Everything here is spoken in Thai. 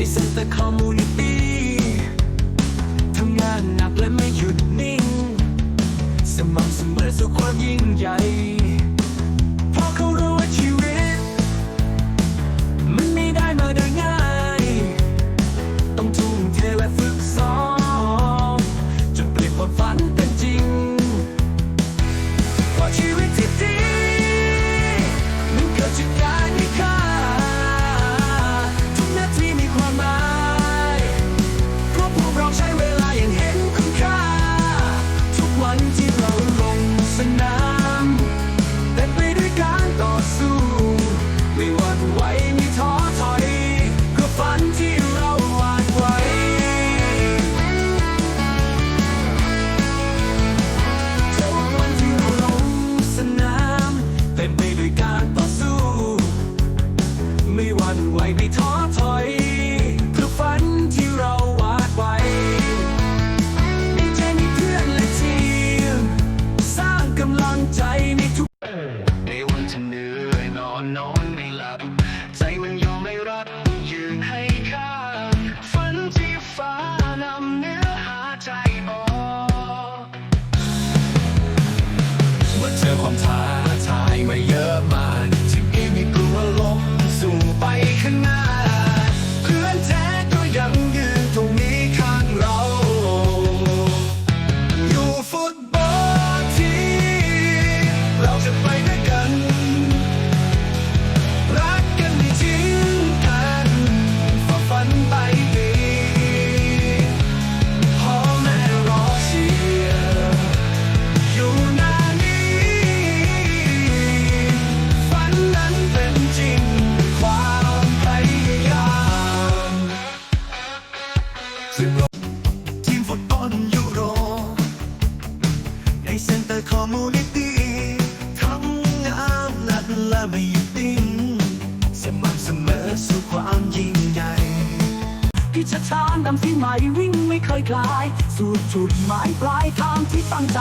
ใ place ตอร์คอมมูนิตี้ทำงานหนักและไม่หยุดนิ่ง สม่ำเสมอสู่ความยิ่งใหญ่ we want why you ทำงานนั้ละยติ้งสม่ำเสมอสู่ความยิ่งใหญ่พิชชานนำที่ใหม่วิ่งไม่เคยคลาย สู่จุดหมายปลายทางที่ตั้งใจ